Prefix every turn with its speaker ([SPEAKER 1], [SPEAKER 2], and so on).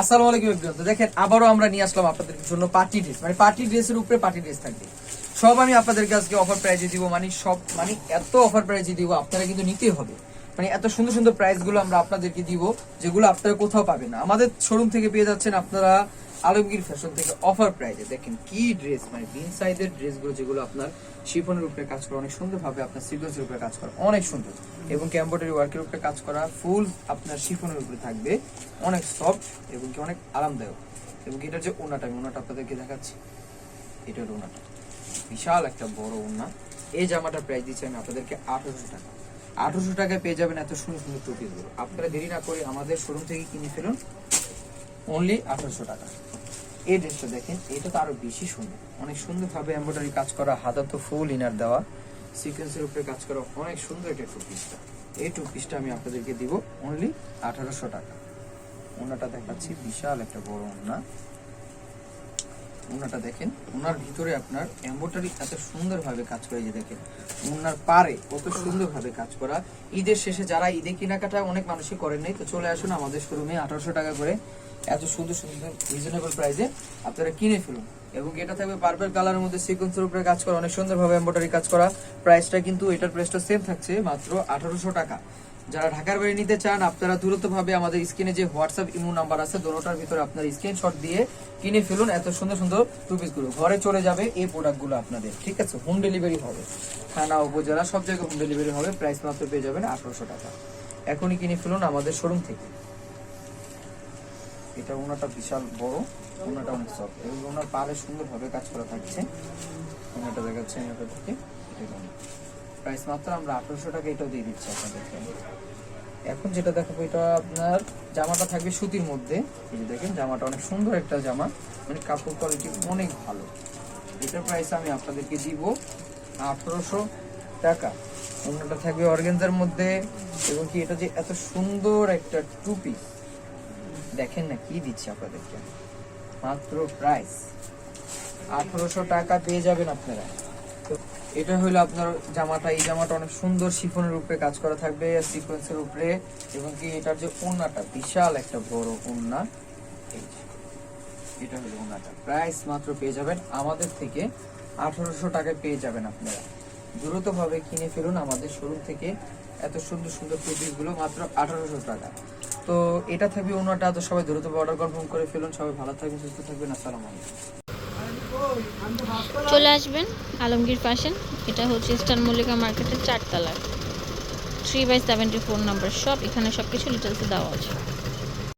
[SPEAKER 1] আসসালামু আলাইকুম দেখেন, আবারও আমরা নিয়ে আসলাম আপনাদের জন্য পার্টি ড্রেস মানে পার্টি ড্রেসের উপরে পার্টি ড্রেস থাকবে। সব আমি আপনাদেরকে আজকে অফার প্রাইজে দিব। মানে সব মানে এত অফার প্রাইজে দিব, আপনারা কিন্তু নিতেই হবে। মানে এত সুন্দর সুন্দর প্রাইসগুলো আমরা আপনাদেরকে দিব, যেগুলো আপনারা কোথাও পাবেন না। আমাদের শোরুম থেকে পেয়ে যাচ্ছেন আপনারা আলমগীর ফ্যাশন থেকে অফার প্রাইজে দেখেন কি ড্রেস মানে বিন সাইজের ড্রেসগুলো যেগুলো আপনার শিফনের উপরে কাজ করা, অনেক সুন্দর ভাবে আপনার সিকোয়েন্সের উপরে কাজ করা, অনেক সুন্দর। এবং ক্যাম্বোটারি ওয়ার্কের উপরে কাজ করা ফুল আপনার শিফনের উপরে থাকবে, অনেক সফট এবং কি অনেক আরামদায়ক। এবং এটার যে ওনাটা, আমি ওনাটা আপনাদেরকে দেখাচ্ছি। এটা হলো ওনাটা। বিশাল একটা বড় ওনা। এই জামাটার প্রাইস দিচ্ছি আমি আপনাদেরকে আঠারোশো টাকা। আঠারোশো টাকায় পেয়ে যাবেন এত সুন্দর সুন্দর টুপিগুলো। আপনারা দেরি না করে আমাদের শোরুম থেকে কিনে ফেলুন। অনলি আঠারোশো টাকা। এই ড্রেসটা দেখেন, এটা তো আরও বেশি সুন্দর। অনেক সুন্দরভাবে এম্ব্রয়ডারি কাজ করা হাতা তো ফুল ইনার দেওয়া। সিকোয়েন্সের উপরে কাজ করা অনেক সুন্দর এটা টু। পিসটা এই টু পিসটা আমি আপনাদেরকে দিব অনলি আঠারোশো টাকা। ওনাটা দেখাচ্ছি, বিশাল একটা বড় ওনা ওনাটা দেখেন, ওনার ভিতরে আপনার এম্বোটারি এত সুন্দরভাবে কাজ করে যে দেখেন, ওনার পারে কত সুন্দরভাবে কাজ করা। ঈদের শেষে যারা ঈদে কেনাকাটা অনেক মানুষই করেন নাই, তো চলে আসুন আমাদের শোরুমে আঠারোশো টাকা করে এত সুন্দর সুন্দর রিজনেবল প্রাইসে আপনারা কিনে ফেলুন। এবং এটা থাকবে পার্পল কালারের মধ্যে সিকোয়েন্সের উপরে কাজ করা, অনেক সুন্দরভাবে এম্বোটারি কাজ করা। প্রাইসটা কিন্তু এটার প্রাইসটা সেম থাকছে মাত্র আঠারোশো টাকা। যারা ঢাকার বাড়ি নিতে চান, আপনারা দ্রুত ভাবে আমাদের স্ক্রিনে যে হোয়াটসঅ্যাপ ইমো নাম্বার আছে দুটোটার ভিতরে আপনার স্ক্রিনশট দিয়ে কিনে ফেলুন এত সুন্দর সুন্দর টু গুলো ঘরে চলে যাবে এই প্রোডাক্টগুলো আপনাদের, ঠিক আছে? হোম ডেলিভারি হবে। থানা, উপজেলা, সব জায়গায় হোম ডেলিভারি হবে প্রাইস মাত্র পেয়ে যাবেন আঠারোশো টাকা। এখনই কিনে ফেলুন আমাদের শোরুম থেকে। এটা ওনাটা বিশাল বড়, ওনাটা অনেক সফট এবং ওনার পারে সুন্দরভাবে কাজ করা থাকছে। ওনাটা দেখাচ্ছে ওনাটা থেকে প্রাইস মাত্র আমরা আঠারোশো টাকা এটাও দিয়ে দিচ্ছি আপনাদেরকে। এখন যেটা দেখাবো, এটা আপনার জামাটা থাকবে সুতির মধ্যে। এই যে দেখেন, জামাটা অনেক সুন্দর একটা জামা। মানে কাপড় কোয়ালিটি অনেক ভালো। এটার প্রাইস আমি আপনাদেরকে দিব আঠারোশো টাকা। অন্যটা থাকবে অর্গেনজার মধ্যে। এবং কি, এটা যে এত সুন্দর একটা টুপি দেখেন না কি দিচ্ছি আপনাদেরকে। মাত্র প্রাইস আঠারোশো টাকা পেয়ে যাবেন আপনারা। তো এটা হলো আপনার জামাটা। এই জামাটা অনেক সুন্দর শিফনের উপরে কাজ করা থাকবে সিকোয়েন্সের উপরে। এবং কি এটার যে ওড়নাটা, বিশাল একটা বড় যে। এটা হলো ওড়নাটা। প্রাইস মাত্র পেয়ে যাবেন। আমাদের থেকে আঠারোশো টাকায় পেয়ে যাবেন আপনারা। দ্রুতভাবে কিনে ফেলুন আমাদের শোরুম থেকে। এত সুন্দর সুন্দরগুলো মাত্র আঠারোশো টাকা। তো এটা থাকবে ওনাটা তো সবাই দ্রুত অর্ডার কনফার্ম করে ফেলুন। সবাই ভালো থাকবেন, সুস্থ থাকবেন। আসসালামু আলাইকুম।
[SPEAKER 2] চলে আসবেন আলমগীর ফ্যাশন এটা হচ্ছে ইস্টার্ন মল্লিকা মার্কেটের চারতলা। Three by seventy four number shop এখানে সব কিছু ডিটেলসে দেওয়া আছে।